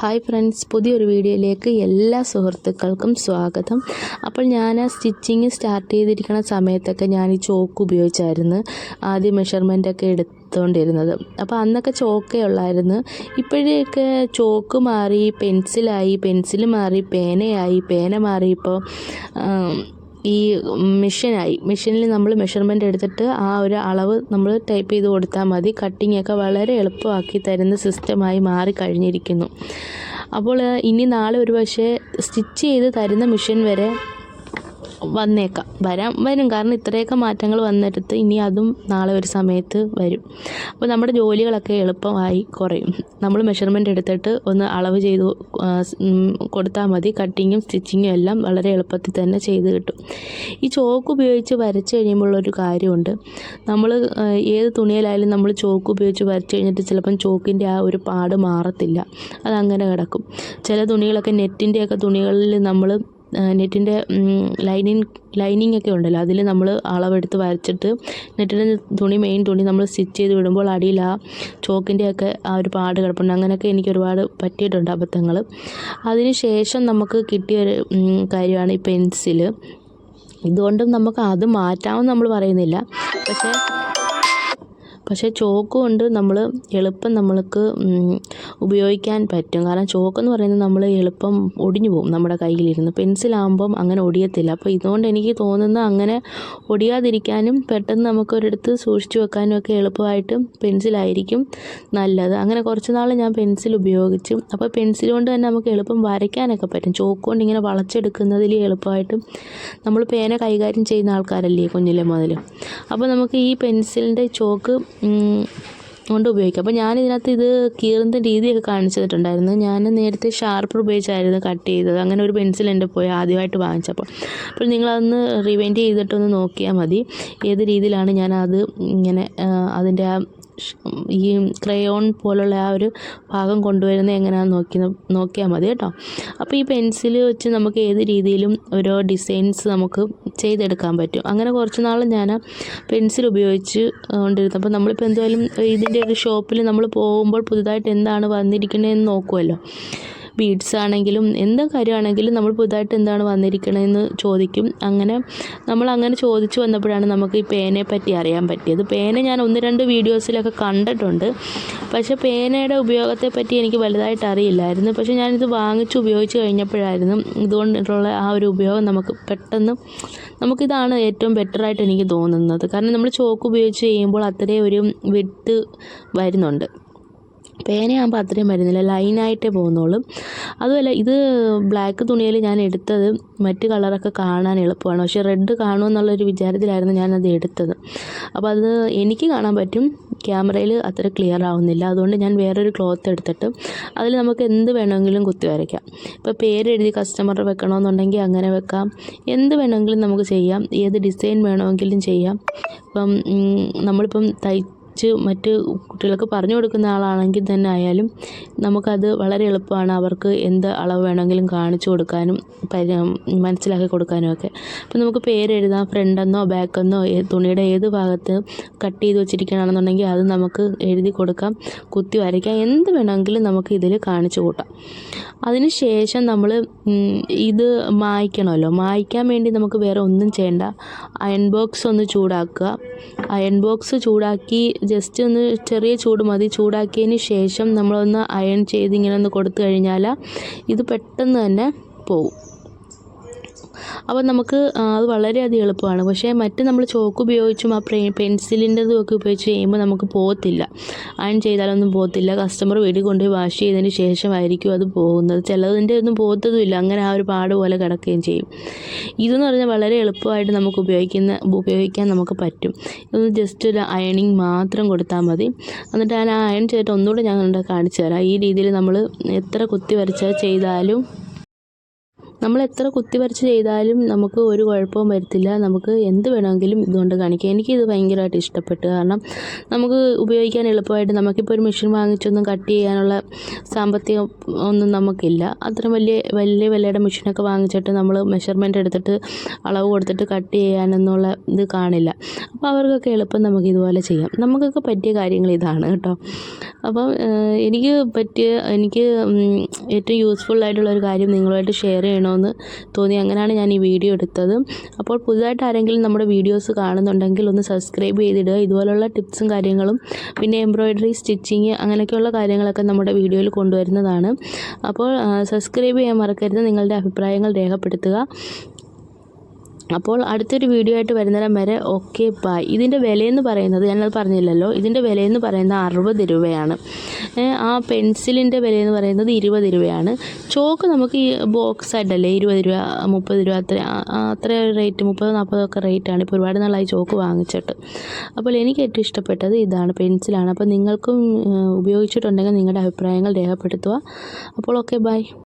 Hi friends പുതിയൊരു വീഡിയോയിലേക്ക് എല്ലാ സുഹൃത്തുക്കൾക്കും സ്വാഗതം. അപ്പോൾ ഞാൻ സ്റ്റിച്ചിങ് സ്റ്റാർട്ട് ചെയ്തിരിക്കുന്ന സമയത്തൊക്കെ ഞാൻ ഈ ചോക്ക് ഉപയോഗിച്ചായിരുന്നു ആദ്യം മെഷർമെന്റൊക്കെ എടുത്തുകൊണ്ടിരുന്നത് അപ്പോൾ അന്നൊക്കെ ചോക്കേ ഉള്ളായിരുന്നു. ഇപ്പോഴൊക്കെ ചോക്ക് മാറി പെൻസിലായി പെൻസിൽ മാറി പേനയായി പേന മാറി ഇപ്പോൾ ഈ മെഷീനായി മെഷീനിൽ നമ്മൾ മെഷർമെന്റ് എടുത്തിട്ട് ആ ഒരു അളവ് നമ്മൾ ടൈപ്പ് ചെയ്ത് കൊടുത്താൽ മതി. കട്ടിങ്ങൊക്കെ വളരെ എളുപ്പമാക്കി തരുന്ന സിസ്റ്റമായി മാറി കഴിഞ്ഞിരിക്കുന്നു. അപ്പോൾ ഇനി നാളെ ഒരു പക്ഷേ സ്റ്റിച്ച് ചെയ്ത് തരുന്ന മെഷീൻ വരെ വന്നേക്കാം. വരാം വരും. കാരണം ഇത്രയൊക്കെ മാറ്റങ്ങൾ വന്നിടത്ത് ഇനി അതും നാളെ ഒരു സമയത്ത് വരും. അപ്പോൾ നമ്മുടെ ജോലികളൊക്കെ എളുപ്പമായി കുറയും. നമ്മൾ മെഷർമെന്റ് എടുത്തിട്ട് ഒന്ന് അളവ് ചെയ്ത് കൊടുത്താൽ മതി. കട്ടിങ്ങും സ്റ്റിച്ചിങ്ങും എല്ലാം വളരെ എളുപ്പത്തിൽ തന്നെ ചെയ്ത് കിട്ടും. ഈ ചോക്ക് ഉപയോഗിച്ച് വരച്ച് കഴിയുമ്പോഴൊരു കാര്യമുണ്ട്. നമ്മൾ ഏത് തുണിയിലായാലും നമ്മൾ ചോക്ക് ഉപയോഗിച്ച് വരച്ച് കഴിഞ്ഞിട്ട് ചിലപ്പം ചോക്കിന്റെ ആ ഒരു പാട് മാറത്തില്ല. അതങ്ങനെ കിടക്കും. ചില തുണികളൊക്കെ നെറ്റിന്റെയൊക്കെ തുണികളിൽ നമ്മൾ നെറ്റിന്റെ ലൈനിങ് ലൈനിങ് ഒക്കെ ഉണ്ടല്ലോ. അതിൽ നമ്മൾ അളവെടുത്ത് വരച്ചിട്ട് നെറ്റിന്റെ തുണി മെയിൻ തുണി നമ്മൾ സ്റ്റിച്ച് ചെയ്ത് വിടുമ്പോൾ അടിയിൽ ആ ചോക്കിന്റെ ഒക്കെ ആ ഒരു പാട് കിടപ്പുണ്ട്. അങ്ങനെയൊക്കെ എനിക്ക് ഒരുപാട് പറ്റിയിട്ടുണ്ട് അബദ്ധങ്ങൾ അതിന് ശേഷം നമുക്ക് കിട്ടിയൊരു കാര്യമാണ് ഈ പെൻസിൽ. ഇതുകൊണ്ടും നമുക്ക് അത് മാറ്റാമെന്ന് നമ്മൾ പറയുന്നില്ല. പക്ഷേ പക്ഷേ ചോക്ക് കൊണ്ട് നമ്മൾ എളുപ്പം നമ്മൾക്ക് ഉപയോഗിക്കാൻ പറ്റും. കാരണം ചോക്ക് എന്ന് പറയുന്നത് നമ്മൾ എളുപ്പം ഒടിഞ്ഞു പോകും നമ്മുടെ കയ്യിലിരുന്ന്. പെൻസിലാകുമ്പം അങ്ങനെ ഒടിയത്തില്ല. അപ്പോൾ ഇതുകൊണ്ട് എനിക്ക് തോന്നുന്നത് അങ്ങനെ ഒടിയാതിരിക്കാനും പെട്ടെന്ന് നമുക്കൊരിടത്ത് സൂക്ഷിച്ചു വെക്കാനും ഒക്കെ എളുപ്പമായിട്ട് പെൻസിലായിരിക്കും നല്ലത്. അങ്ങനെ കുറച്ച് നാൾ ഞാൻ പെൻസിൽ ഉപയോഗിച്ചു. അപ്പോൾ പെൻസിൽ കൊണ്ട് തന്നെ നമുക്ക് എളുപ്പം വരയ്ക്കാനൊക്കെ പറ്റും. ചോക്ക് കൊണ്ട് ഇങ്ങനെ വളച്ചെടുക്കുന്നതിൽ എളുപ്പമായിട്ട് നമ്മൾ പേന കൈകാര്യം ചെയ്യുന്ന ആൾക്കാരല്ലേ കുഞ്ഞിലെ മുതൽ അപ്പോൾ നമുക്ക് ഈ പെൻസിലിന്റെ ചോക്ക് കൊണ്ട് ഉപയോഗിക്കാം. അപ്പോൾ ഞാൻ ഇതിനകത്ത് ഇത് കീറുന്ന രീതിയൊക്കെ കാണിച്ചു തന്നിട്ടുണ്ടായിരുന്നു. ഞാൻ നേരത്തെ ഷാർപ്പർ ഉപയോഗിച്ചായിരുന്നു കട്ട് ചെയ്തത്. അങ്ങനെ ഒരു പെൻസിൽ എന്റെ പോയി ആദ്യമായിട്ട് വാങ്ങിച്ചപ്പോൾ. അപ്പോൾ നിങ്ങളതൊന്ന് റിവൈൻഡ് ചെയ്തിട്ടൊന്ന് നോക്കിയാൽ മതി. ഏത് രീതിയിലാണ് ഞാൻ അത് ഇങ്ങനെ അതിന്റെ ആ ഈ ക്രയോൺ പോലുള്ള ആ ഒരു ഭാഗം കൊണ്ടുവരുന്നത് എങ്ങനെയാണെന്ന് നോക്കി നോക്കിയാൽ മതി കേട്ടോ. അപ്പോൾ ഈ പെൻസിൽ വെച്ച് നമുക്ക് ഏത് രീതിയിലും ഓരോ ഡിസൈൻസ് നമുക്ക് ചെയ്തെടുക്കാൻ പറ്റും. അങ്ങനെ കുറച്ച് നാൾ ഞാൻ പെൻസിൽ ഉപയോഗിച്ച് കൊണ്ടിരുന്നു അപ്പോൾ നമ്മളിപ്പോൾ എന്തായാലും ഇതിന്റെ ഒരു ഷോപ്പിൽ നമ്മൾ പോകുമ്പോൾ പുതുതായിട്ട് എന്താണ് വന്നിരിക്കുന്നതെന്ന് നോക്കുമല്ലോ ബീഡ്സ് ആണെങ്കിലും എന്ത് കാര്യമാണെങ്കിലും നമ്മൾ പുതുതായിട്ട് എന്താണ് വന്നിരിക്കണതെന്ന് ചോദിക്കും. അങ്ങനെ നമ്മൾ അങ്ങനെ ചോദിച്ചു വന്നപ്പോഴാണ് നമുക്ക് ഈ പേനയെ പറ്റി അറിയാൻ പറ്റിയത്. പേന ഞാൻ ഒന്ന് രണ്ട് വീഡിയോസിലൊക്കെ കണ്ടിട്ടുണ്ട്. പക്ഷേ പേനയുടെ ഉപയോഗത്തെ പറ്റി എനിക്ക് വലുതായിട്ട് അറിയില്ലായിരുന്നു. പക്ഷേ ഞാനിത് വാങ്ങിച്ച് ഉപയോഗിച്ച് കഴിഞ്ഞപ്പോഴായിരുന്നു ഇതുകൊണ്ടുള്ള ആ ഒരു ഉപയോഗം നമുക്ക് പെട്ടെന്ന് നമുക്കിതാണ് ഏറ്റവും ബെറ്ററായിട്ട് എനിക്ക് തോന്നുന്നത്. കാരണം നമ്മൾ ചോക്ക് ഉപയോഗിച്ച് ചെയ്യുമ്പോൾ അത്രയും ഒരു വിട്ട് വരുന്നുണ്ട്. പേനയാകുമ്പോൾ അത്രയും വരുന്നില്ല. ലൈനായിട്ടേ പോകുന്നുള്ളൂ. അതുമല്ല ഇത് ബ്ലാക്ക് തുണിയിൽ ഞാൻ എടുത്തത് മറ്റ് കളറൊക്കെ കാണാൻ എളുപ്പമാണ്. പക്ഷേ റെഡ് കാണുമെന്നുള്ളൊരു വിചാരത്തിലായിരുന്നു ഞാനത് എടുത്തത്. അപ്പോൾ അത് എനിക്ക് കാണാൻ പറ്റും. ക്യാമറയിൽ അത്ര ക്ലിയർ ആവുന്നില്ല. അതുകൊണ്ട് ഞാൻ വേറൊരു ക്ലോത്ത് എടുത്തിട്ട് അതിൽ നമുക്ക് എന്ത് വേണമെങ്കിലും കുത്തി വരയ്ക്കാം. ഇപ്പോൾ പേരെഴുതി കസ്റ്റമർ വെക്കണമെന്നുണ്ടെങ്കിൽ അങ്ങനെ വെക്കാം. എന്ത് വേണമെങ്കിലും നമുക്ക് ചെയ്യാം. ഏത് ഡിസൈൻ വേണമെങ്കിലും ചെയ്യാം. ഇപ്പം നമ്മളിപ്പം തൈ വെച്ച് മറ്റ് കുട്ടികൾക്ക് പറഞ്ഞു കൊടുക്കുന്ന ആളാണെങ്കിൽ തന്നെ ആയാലും നമുക്കത് വളരെ എളുപ്പമാണ് അവർക്ക് എന്ത് അളവ് വേണമെങ്കിലും കാണിച്ചു കൊടുക്കാനും മനസ്സിലാക്കി കൊടുക്കാനും ഒക്കെ. അപ്പോൾ നമുക്ക് പേരെഴുതാം ഫ്രണ്ടെന്നോ ബാക്കെന്നോ തുണിയുടെ ഏത് ഭാഗത്ത് കട്ട് ചെയ്ത് വെച്ചിരിക്കുകയാണെന്നുണ്ടെങ്കിൽ അത് നമുക്ക് എഴുതി കൊടുക്കാം കുത്തി വരയ്ക്കാം എന്ത് വേണമെങ്കിലും നമുക്ക് ഇതിൽ കാണിച്ചു കൂട്ടാം. അതിന് ശേഷം നമ്മൾ ഇത് മായ്ക്കണമല്ലോ. മായ്ക്കാൻ വേണ്ടി നമുക്ക് വേറെ ഒന്നും ചെയ്യണ്ട. അയൺ ബോക്സ് ഒന്ന് ചൂടാക്കുക. അയൺ ബോക്സ് ചൂടാക്കി ജസ്റ്റ് ഒന്ന് ചെറിയ ചൂട് മതി. ചൂടാക്കിയതിന് ശേഷം നമ്മളൊന്ന് അയൺ ചെയ്ത് ഇങ്ങനെ ഒന്ന് കൊടുത്തു കഴിഞ്ഞാൽ ഇത് പെട്ടെന്ന് തന്നെ പോകും അപ്പോൾ നമുക്ക് അത് വളരെയധികം എളുപ്പമാണ്. പക്ഷേ മറ്റ് നമ്മൾ ചോക്ക് ഉപയോഗിച്ചും ആ പ്രേ പെൻസിലിന്റെതും ഒക്കെ ഉപയോഗിച്ച് ചെയ്യുമ്പോൾ നമുക്ക് പോകത്തില്ല. അയൺ ചെയ്താലൊന്നും പോകത്തില്ല. കസ്റ്റമർ വീട്ടിൽ കൊണ്ടുപോയി വാഷ് ചെയ്തതിന് ശേഷമായിരിക്കും അത് പോകുന്നത്. ചിലതിന്റെ ഒന്നും പോകത്തതുമില്ല. അങ്ങനെ ആ ഒരു പാട് പോലെ കിടക്കുകയും ചെയ്യും. ഇതെന്ന് പറഞ്ഞാൽ വളരെ എളുപ്പമായിട്ട് നമുക്ക് ഉപയോഗിക്കുന്ന ഉപയോഗിക്കാൻ നമുക്ക് പറ്റും. ഇതൊന്ന് ജസ്റ്റ് ഒരു അയണിങ് മാത്രം കൊടുത്താൽ മതി. എന്നിട്ട് ഞാൻ ആ അയൺ ചെയ്തിട്ട് ഒന്നുകൂടെ ഞാൻ കാണിച്ചു തരാം. ഈ രീതിയിൽ നമ്മൾ എത്ര കുത്തി വരച്ചാൽ ചെയ്താലും നമ്മൾ എത്ര കുത്തിവരച്ച് ചെയ്താലും നമുക്ക് ഒരു കുഴപ്പവും വരത്തില്ല. നമുക്ക് എന്ത് വേണമെങ്കിലും ഇതുകൊണ്ട് കാണിക്കാം. എനിക്കിത് ഭയങ്കരമായിട്ട് ഇഷ്ടപ്പെട്ടു. കാരണം നമുക്ക് ഉപയോഗിക്കാൻ എളുപ്പമായിട്ട് നമുക്കിപ്പോൾ ഒരു മെഷീൻ വാങ്ങിച്ചൊന്നും കട്ട് ചെയ്യാനുള്ള സാമ്പത്തികം ഒന്നും നമുക്കില്ല. അത്ര വലിയ വലിയ വിലയുടെ മെഷീനൊക്കെ വാങ്ങിച്ചിട്ട് നമ്മൾ മെഷർമെന്റ് എടുത്തിട്ട് അളവ് കൊടുത്തിട്ട് കട്ട് ചെയ്യാനെന്നുള്ള ഇത് കാണില്ല. അപ്പോൾ അവർക്കൊക്കെ എളുപ്പം നമുക്ക് ഇതുപോലെ ചെയ്യാം. നമുക്കൊക്കെ പറ്റിയ കാര്യങ്ങൾ ഇതാണ് കേട്ടോ. അപ്പം എനിക്ക് പറ്റിയ എനിക്ക് ഏറ്റവും യൂസ്ഫുൾ ആയിട്ടുള്ള ഒരു കാര്യം നിങ്ങളുമായിട്ട് ഷെയർ ചെയ്യണമെന്ന് തോന്നി. അങ്ങനെയാണ് ഞാൻ ഈ വീഡിയോ എടുത്തത്. അപ്പോൾ പുതുതായിട്ട് ആരെങ്കിലും നമ്മുടെ വീഡിയോസ് കാണുന്നുണ്ടെങ്കിൽ ഒന്ന് സബ്സ്ക്രൈബ് ചെയ്തിടുക. ഇതുപോലുള്ള ടിപ്സും കാര്യങ്ങളും പിന്നെ എംബ്രോയ്ഡറി സ്റ്റിച്ചിങ് അങ്ങനെയൊക്കെയുള്ള കാര്യങ്ങളൊക്കെ നമ്മുടെ വീഡിയോയിൽ കൊണ്ടുവരുന്നതാണ്. അപ്പോൾ സബ്സ്ക്രൈബ് ചെയ്യാൻ മറക്കരുത്. നിങ്ങളുടെ അഭിപ്രായങ്ങൾ രേഖപ്പെടുത്തുക. അപ്പോൾ അടുത്തൊരു വീഡിയോ ആയിട്ട് വരുന്നേരം വരെ ഓക്കെ ബൈ ഇതിന്റെ വിലയെന്ന് പറയുന്നത് ഞാനത് പറഞ്ഞില്ലല്ലോ. ഇതിന്റെ വിലയെന്ന് പറയുന്നത് അറുപത് രൂപയാണ്. ആ പെൻസിലിന്റെ വിലയെന്ന് പറയുന്നത് ഇരുപത് രൂപയാണ്. ചോക്ക് നമുക്ക് ഈ ബോക്സ് ആയിട്ടല്ലേ ഇരുപത് രൂപ മുപ്പത് രൂപ അത്ര അത്ര റേറ്റ് മുപ്പത് നാൽപ്പതൊക്കെ റേറ്റാണ് ഇപ്പോൾ ഒരുപാട് നാളായി ചോക്ക് വാങ്ങിച്ചിട്ട്. അപ്പോൾ എനിക്ക് ഏറ്റവും ഇഷ്ടപ്പെട്ടത് ഇതാണ് പെൻസിലാണ്. അപ്പോൾ നിങ്ങൾക്കും ഉപയോഗിച്ചിട്ടുണ്ടെങ്കിൽ നിങ്ങളുടെ അഭിപ്രായങ്ങൾ രേഖപ്പെടുത്തുക. അപ്പോൾ ഓക്കെ ബൈ